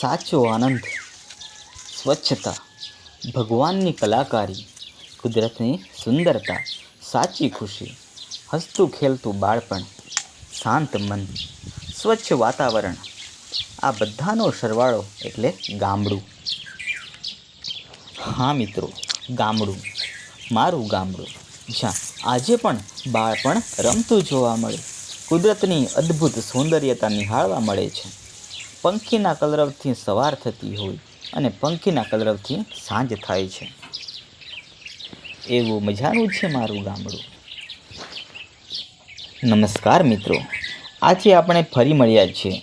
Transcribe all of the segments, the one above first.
સાચો આનંદ, સ્વચ્છતા, ભગવાનની કલાકારી, કુદરતની સુંદરતા, સાચી ખુશી, હસતું ખેલતું બાળપણ, શાંત મન, સ્વચ્છ વાતાવરણ, આ બધાનો સરવાળો એટલે ગામડું. હા મિત્રો, ગામડું, મારું ગામડું. જ્યાં આજે પણ બાળપણ રમતું જોવા મળે, કુદરતની અદ્ભુત સૌંદર્યતા નિહાળવા મળે છે. પંખીના કલરવથી સવાર થતી હોય અને પંખીના કલરવથી સાંજ થાય છે. એવું મજાનું છે મારું ગામડું. નમસ્કાર મિત્રો, આજે આપણે ફરી મળ્યા છીએ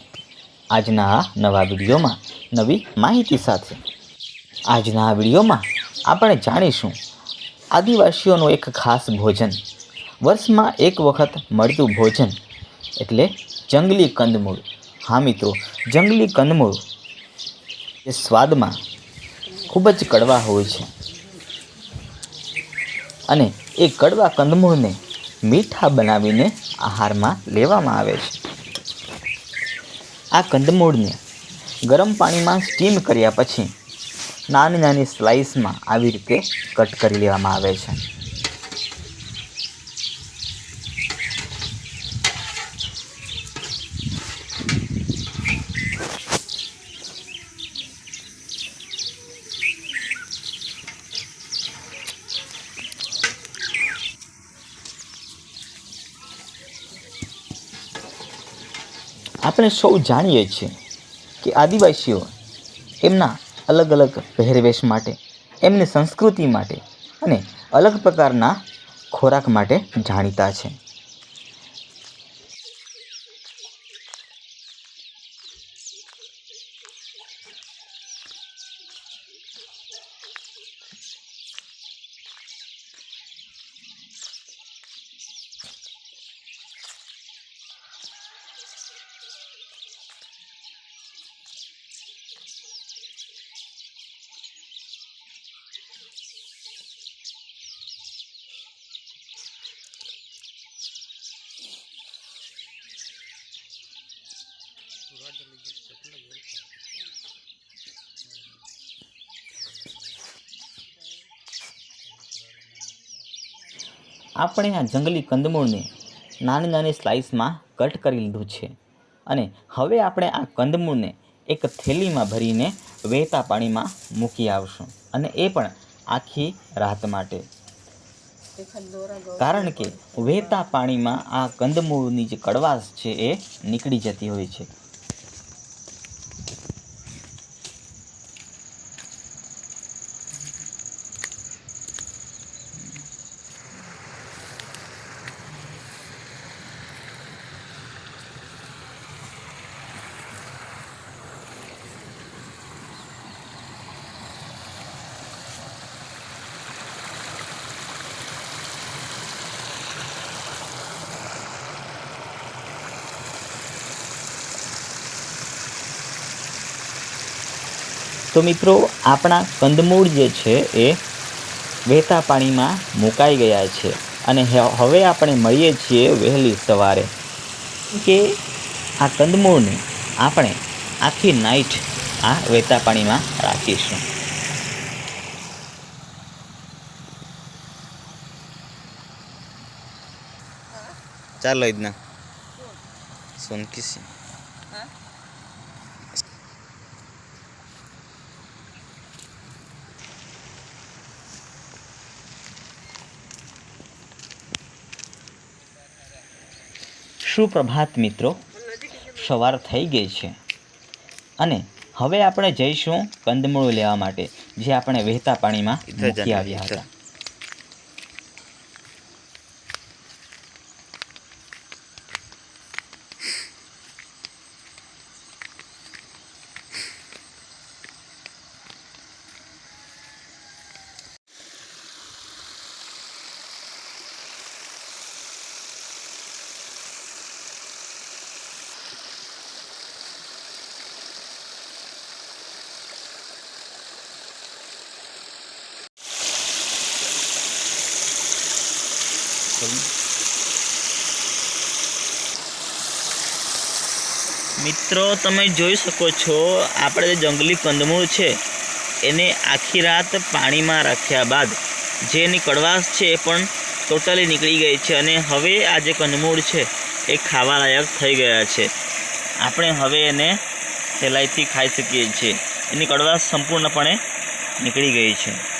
આજના આ નવા વિડીયોમાં નવી માહિતી સાથે. આજના આ વિડીયોમાં આપણે જાણીશું આદિવાસીઓનું એક ખાસ ભોજન. વર્ષમાં એક વખત મળતું ભોજન એટલે જંગલી કંદમૂળ. હા મિત્રો, જંગલી કંદમૂળ એ સ્વાદમાં ખૂબ જ કડવા હોય છે. અને એ કડવા કંદમૂળને મીઠા બનાવીને આહારમાં લેવામાં આવે છે. આ કંદમૂળને ગરમ પાણીમાં સ્ટીમ કર્યા પછી નાની નાની સ્લાઇસમાં આવી રીતે કટ કરી લેવામાં આવે છે. આપણે સૌ જાણીએ છીએ કે આદિવાસીઓ એમના અલગ અલગ પહેરવેશ માટે, એમની સંસ્કૃતિ માટે અને અલગ પ્રકારના ખોરાક માટે જાણીતા છે. આપણે આ જંગલી કંદમૂળને નાની નાની સ્લાઇસમાં કટ કરી લીધું છે અને હવે આપણે આ કંદમૂળને એક થેલીમાં ભરીને વહેતા પાણીમાં મૂકી આવશું અને એ પણ આખી રાત માટે. કારણ કે વહેતા પાણીમાં આ કંદમૂળની જે કડવાશ છે એ નીકળી જતી હોય છે. તો મિત્રો, આપણા કંદમૂળ જે છે એ વહેતા પાણીમાં મુકાઈ ગયા છે અને હવે આપણે મળીએ છીએ વહેલી સવારે. કે આ કંદમૂળને આપણે આખી નાઈટ આ વહેતા પાણીમાં રાખીશું. ચાલો ઈદના. સોનકી સુપ્રભાત મિત્રો? સવાર થઈ ગઈ છે. અને હવે આપણે જઈશું કંદમૂળ લેવા માટે જે આપણે વહેતા પાણીમાં મૂકી આવ્યા હતા. કરું મિત્રો, તમે જોઈ શકો છો, આપણે જે જંગલી કંદમૂળ છે, એને આખી રાત પાણીમાં રાખ્યા બાદ જે એની કડવાશ છે એ પણ ટોટલી નીકળી ગઈ છે અને હવે આ જે કંદમૂળ છે, એ ખાવાલાયક થઈ ગયા છે. આપણે હવે એને સહેલાઈથી ખાઈ શકીએ છીએ. એની કડવાશ સંપૂર્ણપણે નીકળી ગઈ છે.